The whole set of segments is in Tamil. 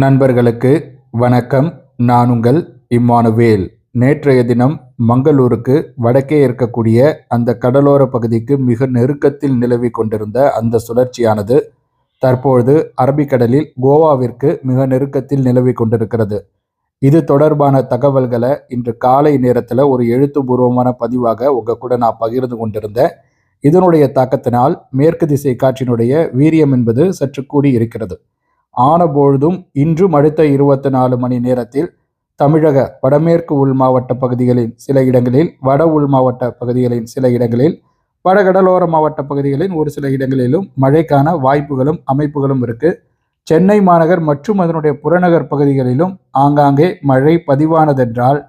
நண்பர்களுக்கு வணக்கம். நான் உங்கள் இம்மானுவேல். நேற்றைய தினம் மங்களூருக்கு வடக்கே இருக்கக்கூடிய அந்த கடலோர பகுதிக்கு மிக நெருக்கத்தில் நிலவி கொண்டிருந்த அந்த சுழற்சியானது தற்பொழுது அரபிக்கடலில் கோவாவிற்கு மிக நெருக்கத்தில் நிலவி கொண்டிருக்கிறது. இது தொடர்பான தகவல்களை இன்று காலை நேரத்தில் ஒரு எழுத்துப்பூர்வமான பதிவாக உங்கள் கூட நான் பகிர்ந்து கொண்டிருந்தேன். இதனுடைய தாக்கத்தினால் மேற்கு திசை காற்றினுடைய வீரியம் என்பது சற்று கூடி இருக்கிறது ஆனபொழுதும் இன்றும் அடுத்த இருபத்தி நாலு மணி நேரத்தில் தமிழக வடமேற்கு உள் மாவட்ட பகுதிகளின் சில இடங்களில் வட உள் மாவட்ட பகுதிகளின் சில இடங்களில் வடகடலோர மாவட்ட பகுதிகளின் ஒரு சில இடங்களிலும் மழைக்கான வாய்ப்புகளும் அமைப்புகளும் இருக்கு. சென்னை மாநகர் மற்றும் அதனுடைய புறநகர் பகுதிகளிலும் ஆங்காங்கே மழை பதிவானதென்றால்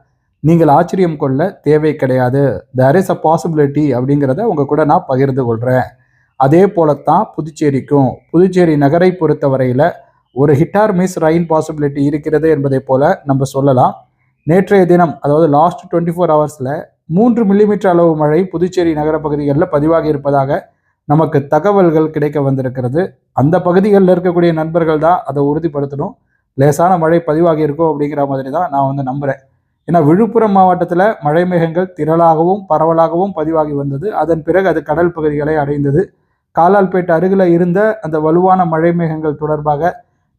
நீங்கள் ஆச்சரியம் கொள்ள தேவை கிடையாது. தேர் இஸ் அ பாசிபிலிட்டி அப்படிங்கிறத உங்க கூட நான் பகிர்ந்து கொள்கிறேன் அதே போலத்தான் புதுச்சேரிக்கும் புதுச்சேரி நகரை பொறுத்தவரையில் ஒரு ஹிட்டார் மிஸ் ரயின் பாசிபிலிட்டி இருக்கிறது என்பதை போல நம்ம சொல்லலாம். நேற்றைய தினம் அதாவது லாஸ்ட் டுவெண்ட்டி ஃபோர் ஹவர்ஸில் மூன்று மில்லிமீட்டர் அளவு மழை புதுச்சேரி நகர பகுதிகளில் பதிவாகி இருப்பதாக நமக்கு தகவல்கள் கிடைக்க வந்திருக்கிறது. அந்த பகுதிகளில் இருக்கக்கூடிய நண்பர்கள் தான் அதை உறுதிப்படுத்தணும். லேசான மழை பதிவாகி இருக்கும் அப்படிங்கிற மாதிரி தான் நான் வந்து நம்புகிறேன் ஏன்னா விழுப்புரம் மாவட்டத்தில் மழை மேகங்கள் திரளாகவும் பரவலாகவும் பதிவாகி வந்தது. அதன் பிறகு அது கடல் பகுதிகளை அடைந்தது. காலால்பேட்டை அருகில் இருந்த அந்த வலுவான மழை மேகங்கள் தொடர்பாக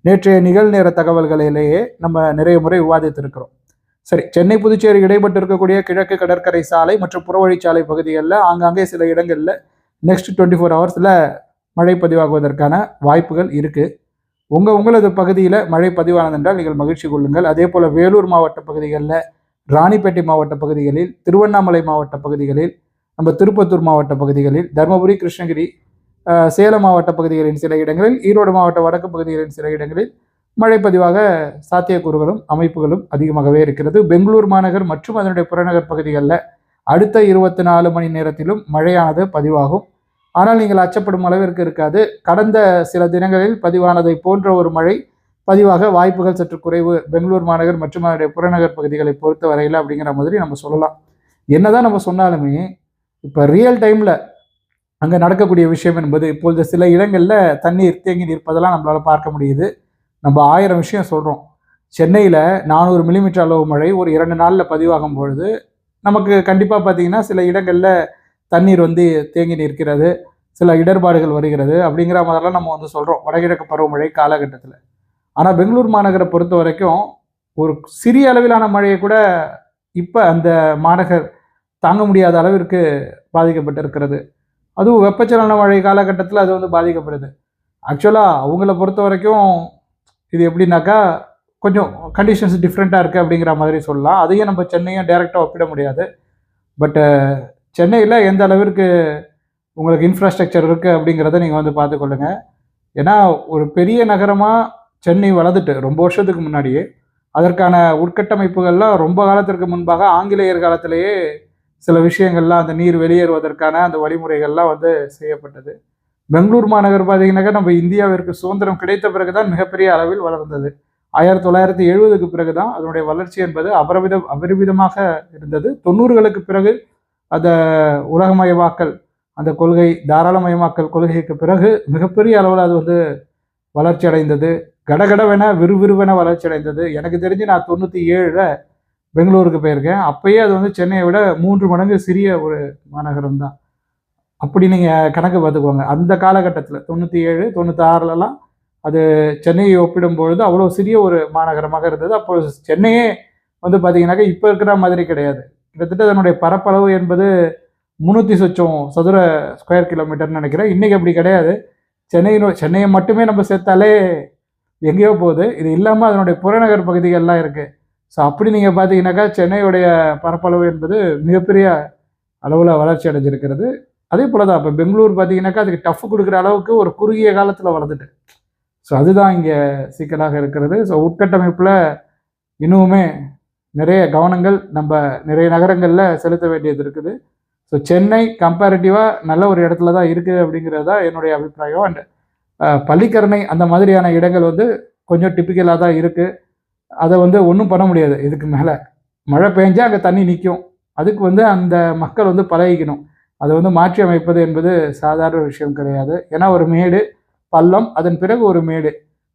நேற்றைய நிகழ்நேர தகவல்களிலேயே நம்ம நிறைய முறை விவாதித்திருக்கிறோம். சரி சென்னை புதுச்சேரி இடைப்பட்டு இருக்கக்கூடிய கிழக்கு கடற்கரை சாலை மற்றும் புறவழிச்சாலை பகுதிகளில் ஆங்காங்கே சில இடங்களில் நெக்ஸ்ட் டுவெண்ட்டி ஃபோர் ஹவர்ஸில் மழை பதிவாகுவதற்கான வாய்ப்புகள் இருக்குது உங்கள் உங்களது பகுதியில் மழை பதிவானதென்றால் நீங்கள் மகிழ்ச்சி கொள்ளுங்கள். அதே போல் வேலூர் மாவட்ட பகுதிகளில் ராணிப்பேட்டை மாவட்ட பகுதிகளில் திருவண்ணாமலை மாவட்ட பகுதிகளில் நம்ம திருப்பத்தூர் மாவட்ட பகுதிகளில் தருமபுரி கிருஷ்ணகிரி சேலம் மாவட்ட பகுதிகளின் சில இடங்களில் ஈரோடு மாவட்ட வடக்கு பகுதிகளின் சில இடங்களில் மழை பதிவாக சாத்தியக்கூறுகளும் அமைப்புகளும் அதிகமாகவே இருக்கிறது. பெங்களூர் மாநகர் மற்றும் அதனுடைய புறநகர் பகுதிகளில் அடுத்த இருபத்தி நாலு மணி நேரத்திலும் மழையானது பதிவாகும். ஆனால் நீங்கள் அச்சப்படும் அளவிற்கு இருக்காது. கடந்த சில தினங்களில் பதிவானதை போன்ற ஒரு மழை பதிவாக வாய்ப்புகள் சற்று குறைவு பெங்களூர் மாநகர் மற்றும் அதனுடைய புறநகர் பகுதிகளை பொறுத்த வரையில் அப்படிங்கிற மாதிரி நம்ம சொல்லலாம். என்னதான் நம்ம சொன்னாலுமே இப்போ ரியல் டைமில் அங்கே நடக்கக்கூடிய விஷயம் என்பது இப்பொழுது சில இடங்களில் தண்ணீர் தேங்கி நிற்பதெல்லாம் நம்மளால் பார்க்க முடியுது. நம்ம ஆயிரம் விஷயம் சொல்கிறோம் சென்னையில் நானூறு மில்லிமீட்டர் அளவு மழை ஒரு இரண்டு நாளில் பதிவாகும் பொழுது நமக்கு கண்டிப்பாக பார்த்தீங்கன்னா சில இடங்களில் தண்ணீர் வந்து தேங்கி நிற்கிறது சில இடர்பாடுகள் வருகிறது அப்படிங்கிற மாதிரிலாம் நம்ம வந்து சொல்கிறோம் வடகிழக்கு பருவமழை காலகட்டத்தில். ஆனால் பெங்களூர் மாநகரை பொறுத்த வரைக்கும் ஒரு சிறிய அளவிலான மழையை கூட இப்போ அந்த மாநகர் தாங்க முடியாத அளவிற்கு பாதிக்கப்பட்டிருக்கிறது. அதுவும் வெப்பச்சலன மழை காலகட்டத்தில் அது வந்து பாதிக்கப்படுது. ஆக்சுவலாக அவங்கள பொறுத்த வரைக்கும் இது எப்படின்னாக்கா கொஞ்சம் கண்டிஷன்ஸ் டிஃப்ரெண்ட்டாக இருக்குது அப்படிங்கிற மாதிரி சொல்லலாம். அதையும் நம்ம சென்னையும் டைரெக்டாக ஒப்பிட முடியாது. பட்டு சென்னையில் எந்த அளவிற்கு உங்களுக்கு இன்ஃப்ராஸ்ட்ரக்சர் இருக்குது அப்படிங்கிறத நீங்கள் வந்து பார்த்துக்கொள்ளுங்க. ஏன்னா ஒரு பெரிய நகரமாக சென்னை வளர்ந்துட்டு ரொம்ப வருஷத்துக்கு முன்னாடியே அதற்கான உட்கட்டமைப்புகள்லாம் ரொம்ப காலத்திற்கு முன்பாக ஆங்கிலேயர் காலத்திலேயே சில விஷயங்கள்லாம் அந்த நீர் வெளியேறுவதற்கான அந்த வழிமுறைகள்லாம் வந்து செய்யப்பட்டது. பெங்களூர் மாநகர் பார்த்தீங்கன்னாக்கா நம்ம இந்தியாவிற்கு சுதந்திரம் கிடைத்த பிறகுதான் மிகப்பெரிய அளவில் வளர்ந்தது. ஆயிரத்தி தொள்ளாயிரத்தி எழுபதுக்கு பிறகு தான் அதனுடைய வளர்ச்சி என்பது அபரவிதம் அபரிவிதமாக இருந்தது. தொண்ணூறுகளுக்கு பிறகு அந்த உலகமயமாக்கல் அந்த கொள்கை தாராளமயமாக்கல் கொள்கைக்கு பிறகு மிகப்பெரிய அளவில் அது வந்து வளர்ச்சி அடைந்தது கடகடவென விறுவிறுவென வளர்ச்சி அடைந்தது எனக்கு தெரிஞ்சு நான் தொண்ணூற்றி ஏழில் பெங்களூருக்கு போயிருக்கேன். அப்போயே அது வந்து சென்னையை விட மூன்று மடங்கு சிறிய ஒரு மாநகரம் தான் அப்படி நீங்கள் கணக்கு பார்த்துக்கோங்க. அந்த காலகட்டத்தில் தொண்ணூற்றி ஏழு தொண்ணூற்றி ஆறுலலாம் அது சென்னையை ஒப்பிடும்பொழுது அவ்வளோ சிறிய ஒரு மாநகரமாக இருந்தது. அப்போ சென்னையே வந்து பார்த்தீங்கன்னாக்கா இப்போ இருக்கிற மாதிரி கிடையாது. கிட்டத்தட்ட அதனுடைய பரப்பளவு என்பது முந்நூற்றி சொச்சம் சதுர ஸ்கொயர் கிலோமீட்டர்னு நினைக்கிறேன். இன்றைக்கி அப்படி கிடையாது. சென்னையினோ சென்னையை மட்டுமே நம்ம சேர்த்தாலே எங்கேயோ போகுது. இது இல்லாமல் அதனுடைய புறநகர் பகுதிகள்லாம் இருக்குது ஸோ அப்படி நீங்கள் பார்த்தீங்கன்னாக்கா சென்னையுடைய பரப்பளவு என்பது மிகப்பெரிய அளவில் வளர்ச்சி அடைஞ்சிருக்கிறது. அதே போல் தான் இப்போ பெங்களூர் பார்த்தீங்கன்னாக்கா அதுக்கு டஃப் கொடுக்குற அளவுக்கு ஒரு குறுகிய காலத்தில் வளர்ந்துட்டு. ஸோ அதுதான் இங்கே சிக்கலாக இருக்கிறது. ஸோ உட்கட்டமைப்பில் இன்னுமே நிறைய கவனங்கள் நம்ம நிறைய நகரங்களில் செலுத்த வேண்டியது இருக்குது. ஸோ சென்னை கம்பேரிட்டிவாக நல்ல ஒரு இடத்துல தான் இருக்குது அப்படிங்கிறது தான் என்னுடைய அபிப்பிராயம். அண்ட் பள்ளிக்கரணை அந்த மாதிரியான இடங்கள் வந்து கொஞ்சம் டிப்பிக்கலாக தான் இருக்குது அதை வந்து ஒன்றும் பண்ண முடியாது. இதுக்கு மேலே. மழை பெஞ்சால் அங்கே தண்ணி நிற்கும் அதுக்கு வந்து அந்த மக்கள் வந்து பழகிக்கணும். அதை வந்து மாற்றி அமைப்பது என்பது சாதாரண விஷயம் கிடையாது. ஏன்னா ஒரு மேடு பள்ளம் அதன் பிறகு ஒரு மேடு.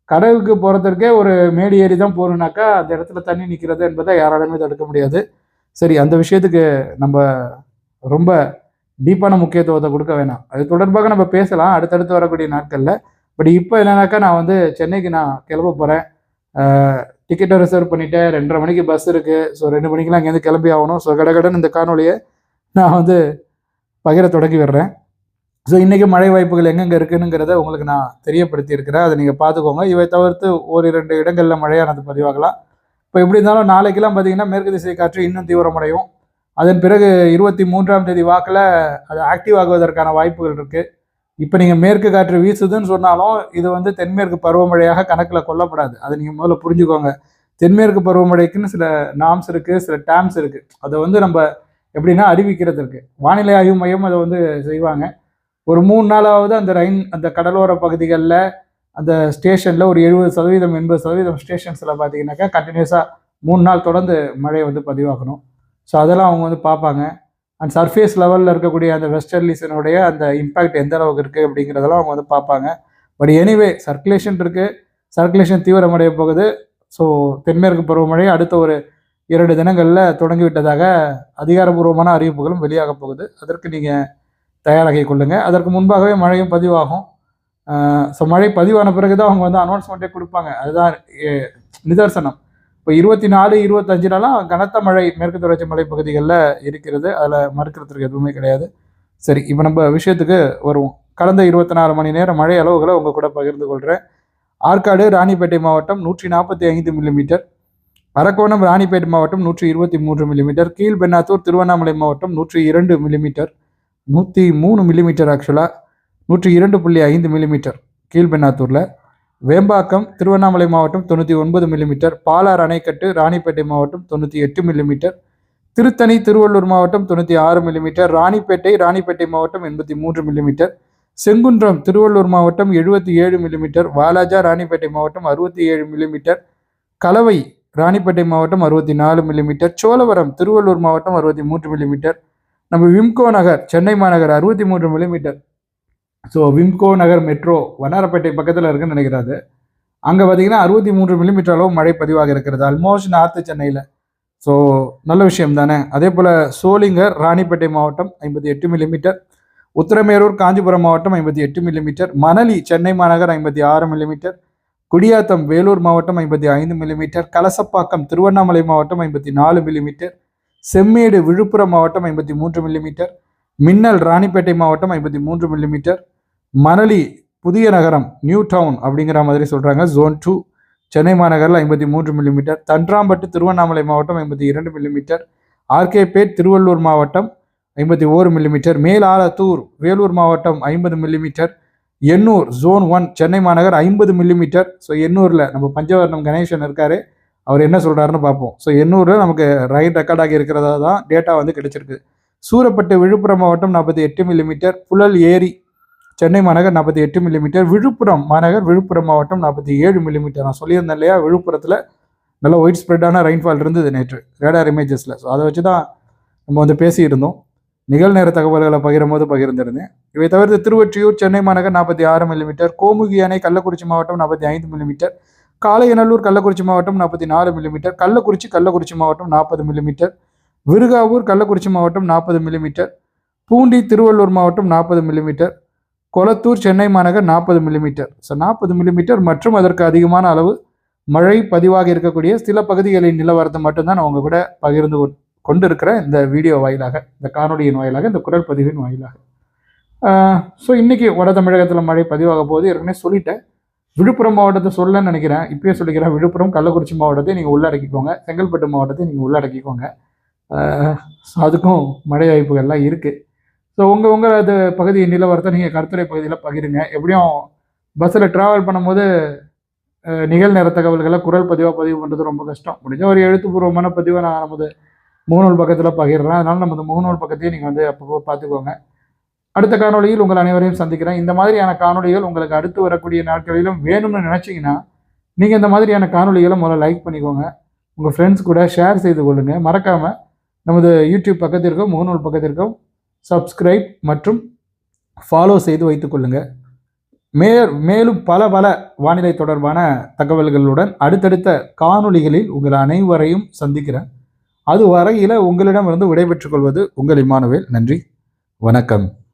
கடலுக்கு போகிறதற்கே ஒரு மேடு ஏறி தான் போகணுன்னாக்கா அந்த இடத்துல தண்ணி நிற்கிறது என்பதை யாராலுமே தடுக்க முடியாது. சரி அந்த விஷயத்துக்கு நம்ம ரொம்ப டீப்பான முக்கியத்துவத்தை கொடுக்க வேணாம். அது தொடர்பாக நம்ம பேசலாம். அடுத்தடுத்து வரக்கூடிய நாட்களில். பட் இப்போ என்னன்னாக்கா நான் வந்து சென்னைக்கு நான் கிளம்ப போகிறேன் டிக்கெட்டை ரிசர்வ் பண்ணிட்டேன். ரெண்டரை மணிக்கு பஸ் இருக்குது ஸோ ரெண்டு மணிக்கெலாம் அங்கேருந்து கிளம்பி ஆகணும். ஸோ கடகடன் இந்த காணொலியை நான் வந்து பகிர தொடங்கி விடுறேன். ஸோ இன்றைக்கி மழை வாய்ப்புகள் எங்கெங்கே இருக்குனுங்கிறத உங்களுக்கு நான் தெரியப்படுத்தியிருக்கிறேன். அதை நீங்கள் பார்த்துக்கோங்க. இவை தவிர்த்து ஒரு இரண்டு இடங்களில் மழையானது பதிவாகலாம். இப்போ எப்படி இருந்தாலும் நாளைக்கெல்லாம் பார்த்தீங்கன்னா மேற்கு திசை காற்று இன்னும் தீவிரமடையும். அதன் பிறகு இருபத்தி மூன்றாம் தேதி வாக்கில் அது ஆக்டிவ் ஆகுவதற்கான வாய்ப்புகள் இருக்குது இப்போ நீங்கள் மேற்கு காற்று வீசுதுன்னு சொன்னாலும் இது வந்து தென்மேற்கு பருவமழையாக கணக்கில் கொல்லப்படாது அதை நீங்கள் முதல்ல புரிஞ்சுக்கோங்க. தென்மேற்கு பருவமழைக்குன்னு சில நாம்ஸ் இருக்குது சில டேம்ஸ் இருக்குது அதை வந்து நம்ம எப்படின்னா அறிவிக்கிறதுக்கு வானிலை ஆய்வு மையம் அதை வந்து செய்வாங்க. ஒரு மூணு நாளாவது அந்த ரைன் அந்த கடலோர பகுதிகளில் அந்த ஸ்டேஷனில் ஒரு எழுபது சதவீதம் எண்பது சதவீதம் ஸ்டேஷன்ஸில் பார்த்தீங்கன்னாக்கா கண்டினியூஸாக மூணு நாள் தொடர்ந்து மழையை வந்து பதிவாக்கணும். ஸோ அதெல்லாம் அவங்க வந்து பார்ப்பாங்க. அண்ட் சர்ஃபேஸ் லெவலில் இருக்கக்கூடிய அந்த வெஸ்டர்லிசனுடைய அந்த இம்பேக்ட் எந்த அளவுக்கு இருக்குது அப்படிங்கிறதெல்லாம் அவங்க வந்து பார்ப்பாங்க. பட் எனிவே சர்க்குலேஷன் இருக்குது சர்க்குலேஷன் தீவிரமடைய போகுது. ஸோ தென்மேற்கு பருவமழை அடுத்த ஒரு இரண்டு தினங்களில் தொடங்கிவிட்டதாக அதிகாரப்பூர்வமான அறிவிப்புகளும் வெளியாக போகுது. அதற்கு நீங்கள் தயாராகி கொள்ளுங்கள் அதற்கு முன்பாகவே மழையும் பதிவாகும். ஸோ மழை பதிவான பிறகு தான் அவங்க வந்து அனௌன்ஸ்மெண்ட்டே கொடுப்பாங்க. அதுதான் நிதர்சனம். இப்போ இருபத்தி நாலு இருபத்தஞ்சுனாலாம் கனத்த மழை மேற்கு தொடர்ச்சி மலை பகுதிகளில் இருக்கிறது. அதில் மறுக்கிறதுக்கு எதுவுமே கிடையாது. சரி இப்போ நம்ம விஷயத்துக்கு வருவோம். கடந்த இருபத்தி நாலு மணி நேரம் மழை அளவுகளை உங்கள் கூட பகிர்ந்து கொள்கிறேன். ஆற்காடு ராணிப்பேட்டை மாவட்டம் நூற்றி நாற்பத்தி ஐந்து மில்லிமீட்டர். அரக்கோணம் ராணிப்பேட்டை மாவட்டம் நூற்றி இருபத்தி மூன்று மில்லிமீட்டர் கீழ்பெண்ணாத்தூர் திருவண்ணாமலை மாவட்டம் நூற்றி இரண்டு மில்லிமீட்டர். நூற்றி மூணு மில்லிமீட்டர் ஆக்சுவலாக நூற்றி இரண்டு புள்ளி ஐந்து மில்லிமீட்டர் கீழ்பெண்ணாத்தூரில் வேம்பாக்கம் திருவண்ணாமலை மாவட்டம் தொண்ணூற்றி ஒன்பது மில்லிமீட்டர் பாலார் அணைக்கட்டு ராணிப்பேட்டை மாவட்டம் தொண்ணூற்றி எட்டு மில்லிமீட்டர் திருத்தணி திருவள்ளூர் மாவட்டம் தொண்ணூற்றி ஆறு மில்லிமீட்டர் ராணிப்பேட்டை ராணிப்பேட்டை மாவட்டம் எண்பத்தி மூன்று மில்லிமீட்டர் செங்குன்றம் திருவள்ளூர் மாவட்டம் எழுபத்தி ஏழு மில்லிமீட்டர் வாலாஜா ராணிப்பேட்டை மாவட்டம் அறுபத்தி ஏழு மில்லிமீட்டர் கலவை ராணிப்பேட்டை மாவட்டம் அறுபத்தி நாலு மில்லிமீட்டர் சோழவரம் திருவள்ளூர் மாவட்டம் அறுபத்தி மூன்று மில்லிமீட்டர் நம்ம விம்கோ நகர் சென்னை மாநகர் அறுபத்தி மூன்று millimetre so Wimco Nagar metro Vannarapettai பக்கத்தில் இருக்குன்னு நினைக்கிறாரு. அங்கே பார்த்தீங்கன்னா அறுபத்தி மூன்று மில்லிமீட்டர் அளவு மழை பதிவாக இருக்கிறது. ஆல்மோஸ்ட் நார்த்து சென்னையில். ஸோ நல்ல விஷயம் தானே. அதே போல் சோளிங்கர் ராணிப்பேட்டை மாவட்டம் ஐம்பத்தி எட்டு மில்லிமீட்டர் உத்தரமேரூர் காஞ்சிபுரம் மாவட்டம் ஐம்பத்தி எட்டு மில்லிமீட்டர் மணலி சென்னை மாநகர் ஐம்பத்தி ஆறு மில்லிமீட்டர் குடியாத்தம் வேலூர் மாவட்டம் ஐம்பத்தி ஐந்து மில்லிமீட்டர் கலசப்பாக்கம் திருவண்ணாமலை மாவட்டம் ஐம்பத்தி நாலு மில்லிமீட்டர் செம்மேடு விழுப்புரம் மாவட்டம் ஐம்பத்தி மூன்று மில்லிமீட்டர் மின்னல் ராணிப்பேட்டை மாவட்டம் ஐம்பத்தி மூன்று மில்லிமீட்டர் மணலி புதிய நகரம் நியூ டவுன் அப்படிங்கிற மாதிரி சொல்கிறாங்க ஜோன் டூ சென்னை மாநகரில் ஐம்பத்தி மூன்று மில்லிமீட்டர் தன்றாம்பட்டு திருவண்ணாமலை மாவட்டம் ஐம்பத்தி இரண்டு மில்லிமீட்டர் ஆர்கேபேட் திருவள்ளூர் மாவட்டம் ஐம்பத்தி ஓரு மில்லிமீட்டர் மேலாலத்தூர் வேலூர் மாவட்டம் ஐம்பது millimetre Ennore zone one Chennai மாநகர் ஐம்பது மில்லிமீட்டர் ஸோ எண்ணூரில் நம்ம பஞ்சவர்ணம் கணேசன் இருக்கார். அவர் என்ன சொல்கிறாருன்னு பார்ப்போம். ஸோ எண்ணூரில் நமக்கு ரைட் ரெக்கார்ட் ஆகி இருக்கிறதா தான் டேட்டா வந்து கிடைச்சிருக்கு. சூரப்பட்டு விழுப்புரம் மாவட்டம் நாற்பத்தி எட்டு மில்லிமீட்டர் புழல் ஏரி சென்னை மாநகர் நாற்பத்தி எட்டு மில்லிமீட்டர் விழுப்புரம் மாநகர் விழுப்புரம் மாவட்டம் நாற்பத்தி ஏழு மில்லிமீட்டர் நான் சொல்லியிருந்தேன் இல்லையா விழுப்புரத்தில் நல்ல ஒயிட் ஸ்ப்ரெட்டான ரெயின்ஃபால் இருந்தது நேற்று ரேடார் இமேஜஸில் ஸோ அதை வச்சு தான் நம்ம வந்து பேசியிருந்தோம். நிகழ்நேர தகவல்களை பகிரும் போது பகிர்ந்திருந்தேன். இவை தவிர்த்து திருவொற்றியூர் சென்னை மாநகர் நாற்பத்தி ஆறு மில்லிமீட்டர் கோமுகி அணை கள்ளக்குறிச்சி மாவட்டம் நாற்பத்தி ஐந்து மில்லிமீட்டர் காளையநல்லூர் கள்ளக்குறிச்சி மாவட்டம் நாற்பத்தி நாலு மில்லிமீட்டர் கள்ளக்குறிச்சி கள்ளக்குறிச்சி மாவட்டம் நாற்பது மில்லிமீட்டர் விருகாவூர் கள்ளக்குறிச்சி மாவட்டம் நாற்பது மில்லிமீட்டர் பூண்டி திருவள்ளூர் மாவட்டம் நாற்பது மில்லிமீட்டர் கொளத்தூர் சென்னை மாநகர் நாற்பது மில்லிமீட்டர் ஸோ நாற்பது மில்லிமீட்டர் மற்றும் அதற்கு அதிகமான அளவு மழை பதிவாக இருக்கக்கூடிய சில பகுதிகளின் நிலவரத்தை மட்டும்தான் நான் உங்கள் கூட பகிர்ந்து கொண்டு இருக்கிற இந்த வீடியோ வாயிலாக இந்த காணொலியின் வாயிலாக இந்த குரல் பதிவின் வாயிலாக. ஸோ இன்றைக்கி வட தமிழகத்தில் மழை பதிவாக போது ஏற்கனவே சொல்லிட்டேன். விழுப்புரம் மாவட்டத்தை சொல்லன்னு நினைக்கிறேன். இப்பயே சொல்லிக்கிறேன். விழுப்புரம் கள்ளக்குறிச்சி மாவட்டத்தை நீங்கள் உள்ளடக்கிக்கோங்க. செங்கல்பட்டு மாவட்டத்தை நீங்கள் உள்ளடக்கிக்கோங்க. ஸோ அதுக்கும் மழை வாய்ப்புகள்லாம் இருக்குது ஸோ உங்கள் உங்கள் அது பகுதி நிலவரத்தை நீங்கள் கருத்துரை பகுதியில் பகிருங்க. எப்படியும் பஸ்ஸில் ட்ராவல் பண்ணும்போது நிகழ்நேர தகவல்களை குரல் பதிவாக பதிவு பண்ணுறது ரொம்ப கஷ்டம். முடிஞ்ச ஒரு எழுத்துப்பூர்வமான பதிவை நான் நமது முகநூல் பக்கத்தில் பகிர்றேன். அதனால் நமது முகநூல் பக்கத்தையும் நீங்கள் வந்து அப்பப்போ பார்த்துக்கோங்க. அடுத்த காணொலியில் உங்கள் அனைவரையும் சந்திக்கிறேன். இந்த மாதிரியான காணொலிகள் உங்களுக்கு அடுத்து வரக்கூடிய நாட்களிலும் வேணும்னு நினச்சிங்கன்னா நீங்கள் இந்த மாதிரியான காணொலிகளை முதல்ல லைக் பண்ணிக்கோங்க. உங்கள் ஃப்ரெண்ட்ஸ் கூட ஷேர் செய்து கொள்ளுங்கள் மறக்காமல் நமது யூடியூப் பக்கத்திற்கும் முகநூல் பக்கத்திற்கும் சப்ஸ்கிரைப் மற்றும் ஃபாலோ செய்து வைத்துக்கொள்ளுங்கள் மே மேலும் பல பல வானிலை தொடர்பான தகவல்களுடன் அடுத்தடுத்த காணொளிகளில் உங்கள் அனைவரையும் சந்திக்கிறேன். அது வரையில் உங்களிடமிருந்து விடைபெற்றுக் கொள்வது உங்கள் இமானுவேல். நன்றி. வணக்கம்.